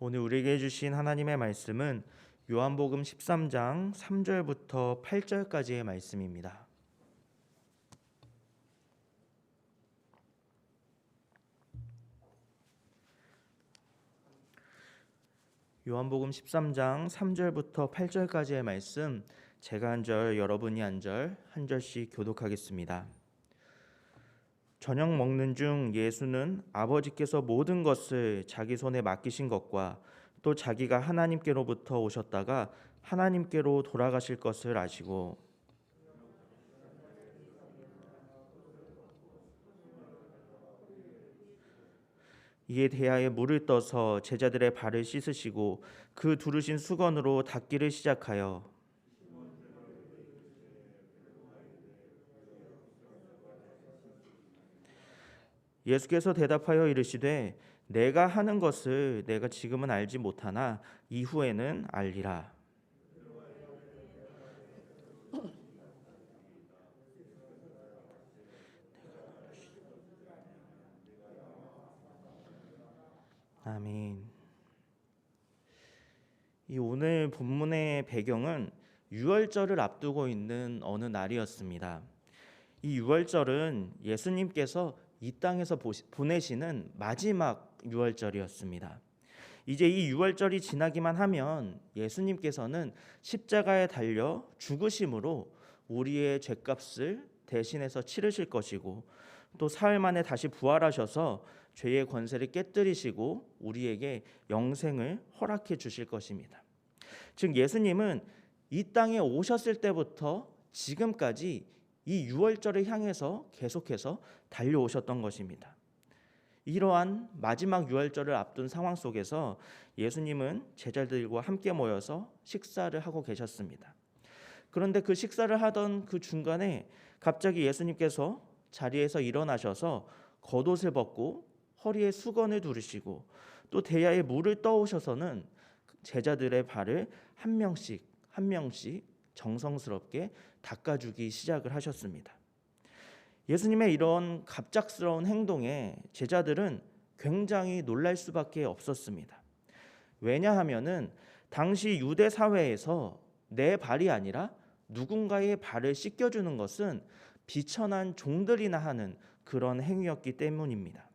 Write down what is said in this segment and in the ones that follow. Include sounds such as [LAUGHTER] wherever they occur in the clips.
오늘 우리에게 주신 하나님의 말씀은 요한복음 13장 3절부터 8절까지의 말씀입니다. 요한복음 13장 3절부터 8절까지의 말씀 제가 한 절, 여러분이 한 절, 한 절씩 교독하겠습니다. 저녁 먹는 중 예수는 아버지께서 모든 것을 자기 손에 맡기신 것과 또 자기가 하나님께로부터 오셨다가 하나님께로 돌아가실 것을 아시고 이에 대하여 물을 떠서 제자들의 발을 씻으시고 그 두르신 수건으로 닦기를 시작하여 예수께서 대답하여 이르시되 내가 하는 것을 내가 지금은 알지 못하나 이후에는 알리라. 아멘. 이 오늘 본문의 배경은 유월절을 앞두고 있는 어느 날이었습니다. 이 유월절은 예수님께서 이 땅에서 보내시는 마지막 유월절이었습니다. 이제 이 유월절이 지나기만 하면 예수님께서는 십자가에 달려 죽으심으로 우리의 죄값을 대신해서 치르실 것이고 또 사흘 만에 다시 부활하셔서 죄의 권세를 깨뜨리시고 우리에게 영생을 허락해 주실 것입니다. 즉 예수님은 이 땅에 오셨을 때부터 지금까지 이 유월절을 향해서 계속해서 달려오셨던 것입니다. 이러한 마지막 유월절을 앞둔 상황 속에서 예수님은 제자들과 함께 모여서 식사를 하고 계셨습니다. 그런데 그 식사를 하던 그 중간에 갑자기 예수님께서 자리에서 일어나셔서 겉옷을 벗고 허리에 수건을 두르시고 또 대야에 물을 떠오셔서는 제자들의 발을 한 명씩 한 명씩 정성스럽게 닦아주기 시작을 하셨습니다. 예수님의 이런 갑작스러운 행동에 제자들은 굉장히 놀랄 수밖에 없었습니다. 왜냐하면은 당시 유대 사회에서 내 발이 아니라 누군가의 발을 씻겨주는 것은 비천한 종들이나 하는 그런 행위였기 때문입니다.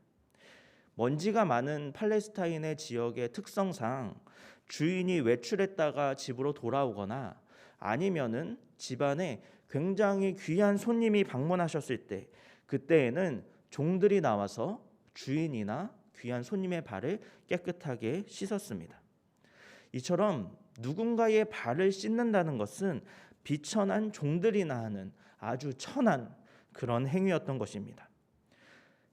먼지가 많은 팔레스타인의 지역의 특성상 주인이 외출했다가 집으로 돌아오거나 아니면은 집안에 굉장히 귀한 손님이 방문하셨을 때 그때에는 종들이 나와서 주인이나 귀한 손님의 발을 깨끗하게 씻었습니다. 이처럼 누군가의 발을 씻는다는 것은 비천한 종들이나 하는 아주 천한 그런 행위였던 것입니다.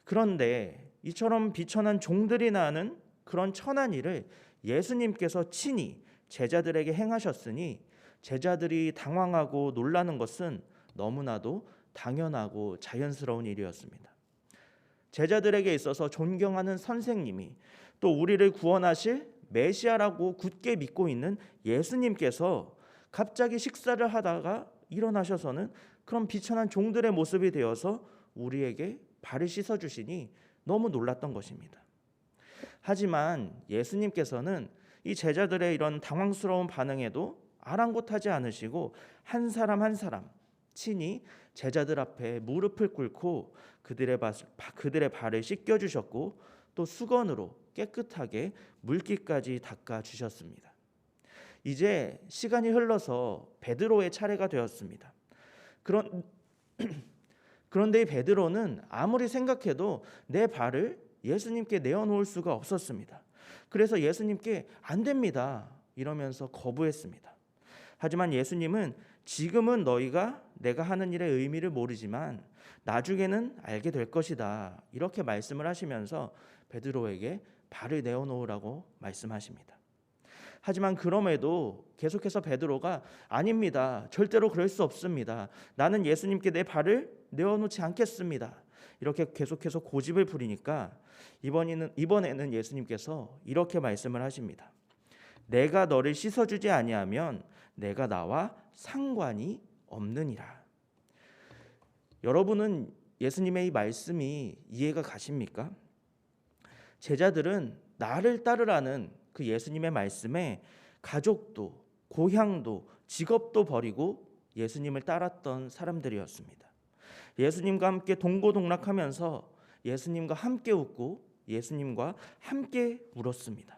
그런데 이처럼 비천한 종들이나 하는 그런 천한 일을 예수님께서 친히 제자들에게 행하셨으니 제자들이 당황하고 놀라는 것은 너무나도 당연하고 자연스러운 일이었습니다. 제자들에게 있어서 존경하는 선생님이 또 우리를 구원하실 메시아라고 굳게 믿고 있는 예수님께서 갑자기 식사를 하다가 일어나셔서는 그런 비천한 종들의 모습이 되어서 우리에게 발을 씻어 주시니 너무 놀랐던 것입니다. 하지만 예수님께서는 이 제자들의 이런 당황스러운 반응에도 아랑곳하지 않으시고 한 사람 한 사람 친히 제자들 앞에 무릎을 꿇고 그들의, 바, 그들의 발을 씻겨 주셨고 또 수건으로 깨끗하게 물기까지 닦아 주셨습니다. 이제 시간이 흘러서 베드로의 차례가 되었습니다. 그런 [CLEARS THROAT] 그런데 이 베드로는 아무리 생각해도 내 발을 예수님께 내어놓을 수가 없었습니다. 그래서 예수님께 안 됩니다. 이러면서 거부했습니다. 하지만 예수님은 지금은 너희가 내가 하는 일의 의미를 모르지만 나중에는 알게 될 것이다. 이렇게 말씀을 하시면서 베드로에게 발을 내어놓으라고 말씀하십니다. 하지만 그럼에도 계속해서 베드로가 아닙니다. 절대로 그럴 수 없습니다. 나는 예수님께 내 발을 내어놓지 않겠습니다. 이렇게 계속해서 고집을 부리니까 이번에는 이번에는 예수님께서 이렇게 말씀을 하십니다. 내가 너를 씻어 주지 아니하면 내가 나와 상관이 없느니라. 여러분은 예수님의 이 말씀이 이해가 가십니까? 제자들은 나를 따르라는 그 예수님의 말씀에 가족도 고향도 직업도 버리고 예수님을 따랐던 사람들이었습니다. 예수님과 함께 동고동락하면서 예수님과 함께 웃고 예수님과 함께 울었습니다.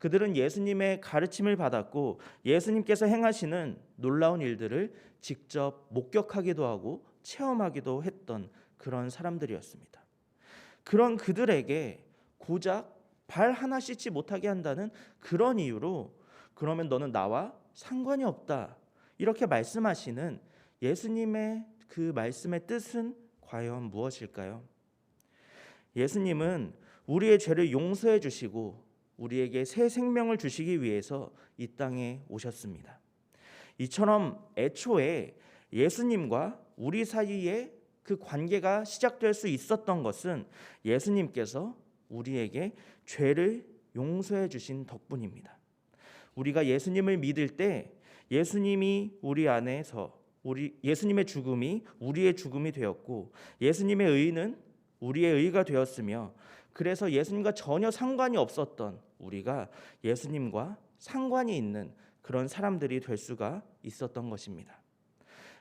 그들은 예수님의 가르침을 받았고 예수님께서 행하시는 놀라운 일들을 직접 목격하기도 하고 체험하기도 했던 그런 사람들이었습니다. 그런 그들에게 고작 발 하나 씻지 못하게 한다는 그런 이유로 그러면 너는 나와 상관이 없다. 이렇게 말씀하시는 예수님의 그 말씀의 뜻은 과연 무엇일까요? 예수님은 우리의 죄를 용서해 주시고 우리에게 새 생명을 주시기 위해서 이 땅에 오셨습니다. 이처럼 애초에 예수님과 우리 사이에 그 관계가 시작될 수 있었던 것은 예수님께서 우리에게 죄를 용서해 주신 덕분입니다. 우리가 예수님을 믿을 때 예수님이 우리 안에서 우리 예수님의 죽음이 우리의 죽음이 되었고 예수님의 의는 우리의 의가 되었으며 그래서 예수님과 전혀 상관이 없었던 우리가 예수님과 상관이 있는 그런 사람들이 될 수가 있었던 것입니다.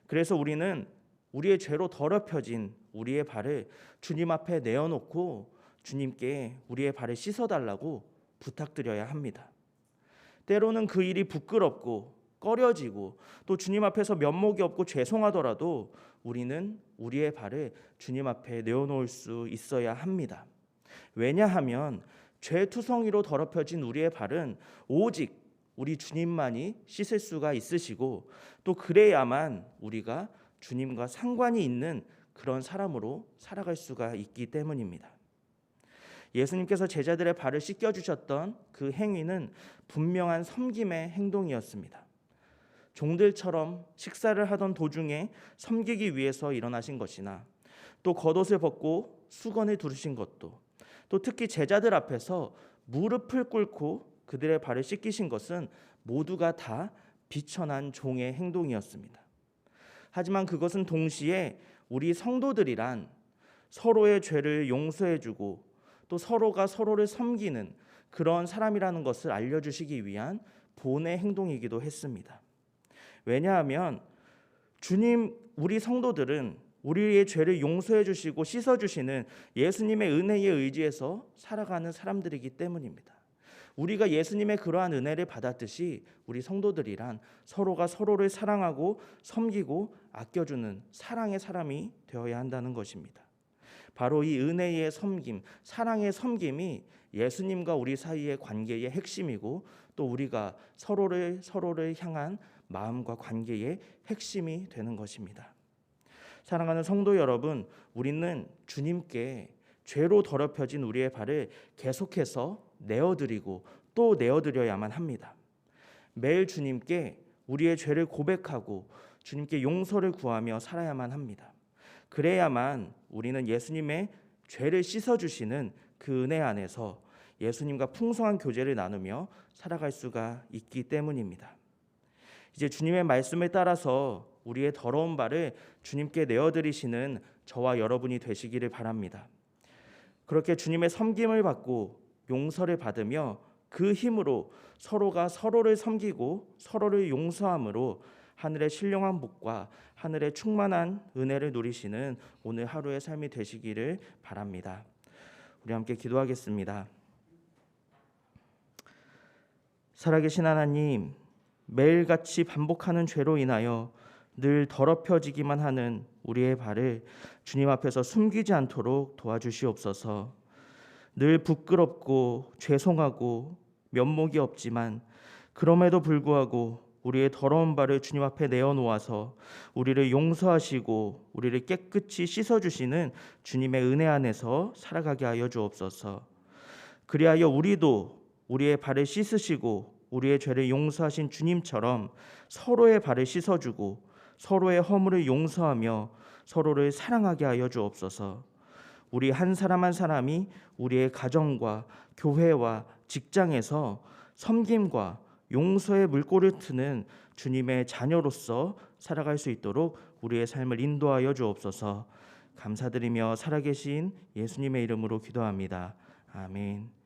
그래서 우리는 우리의 죄로 더럽혀진 우리의 발을 주님 앞에 내어놓고 주님께 우리의 발을 씻어달라고 부탁드려야 합니다. 때로는 그 일이 부끄럽고 꺼려지고 또 주님 앞에서 면목이 없고 죄송하더라도 우리는 우리의 발을 주님 앞에 내어놓을 수 있어야 합니다. 왜냐하면 죄투성이로 더럽혀진 우리의 발은 오직 우리 주님만이 씻을 수가 있으시고 또 그래야만 우리가 주님과 상관이 있는 그런 사람으로 살아갈 수가 있기 때문입니다. 예수님께서 제자들의 발을 씻겨 주셨던 그 행위는 분명한 섬김의 행동이었습니다. 종들처럼 식사를 하던 도중에 섬기기 위해서 일어나신 것이나 또 겉옷을 벗고 수건을 두르신 것도 또 특히 제자들 앞에서 무릎을 꿇고 그들의 발을 씻기신 것은 모두가 다 비천한 종의 행동이었습니다. 하지만 그것은 동시에 우리 성도들이란 서로의 죄를 용서해주고 또 서로가 서로를 섬기는 그런 사람이라는 것을 알려주시기 위한 본의 행동이기도 했습니다. 왜냐하면 주님 우리 성도들은 우리의 죄를 용서해 주시고 씻어 주시는 예수님의 은혜에 의지해서 살아가는 사람들이기 때문입니다. 우리가 예수님의 그러한 은혜를 받았듯이 우리 성도들이란 서로가 서로를 사랑하고 섬기고 아껴주는 사랑의 사람이 되어야 한다는 것입니다. 바로 이 은혜의 섬김, 사랑의 섬김이 예수님과 우리 사이의 관계의 핵심이고 또 우리가 서로를 서로를 향한 마음과 관계의 핵심이 되는 것입니다. 사랑하는 성도 여러분, 우리는 주님께 죄로 더럽혀진 우리의 발을 계속해서 내어드리고 또 내어드려야만 합니다. 매일 주님께 우리의 죄를 고백하고 주님께 용서를 구하며 살아야만 합니다. 그래야만 우리는 예수님의 죄를 씻어주시는 그 은혜 안에서 예수님과 풍성한 교제를 나누며 살아갈 수가 있기 때문입니다. 이제 주님의 말씀을 따라서 우리의 더러운 발을 주님께 내어드리시는 저와 여러분이 되시기를 바랍니다. 그렇게 주님의 섬김을 받고 용서를 받으며 그 힘으로 서로가 서로를 섬기고 서로를 용서함으로 하늘의 신령한 복과 하늘의 충만한 은혜를 누리시는 오늘 하루의 삶이 되시기를 바랍니다. 우리 함께 기도하겠습니다. 살아계신 하나님, 매일같이 반복하는 죄로 인하여 늘 더럽혀지기만 하는 우리의 발을 주님 앞에서 숨기지 않도록 도와주시옵소서. 늘 부끄럽고 죄송하고 면목이 없지만 그럼에도 불구하고 우리의 더러운 발을 주님 앞에 내어놓아서 우리를 용서하시고 우리를 깨끗이 씻어주시는 주님의 은혜 안에서 살아가게 하여 주옵소서. 그리하여 우리도 우리의 발을 씻으시고 우리의 죄를 용서하신 주님처럼 서로의 발을 씻어주고 서로의 허물을 용서하며 서로를 사랑하게 하여 주옵소서. 우리 한 사람 한 사람이 우리의 가정과 교회와 직장에서 섬김과 용서의 물꼬를 트는 주님의 자녀로서 살아갈 수 있도록 우리의 삶을 인도하여 주옵소서. 감사드리며 살아계신 예수님의 이름으로 기도합니다. 아멘.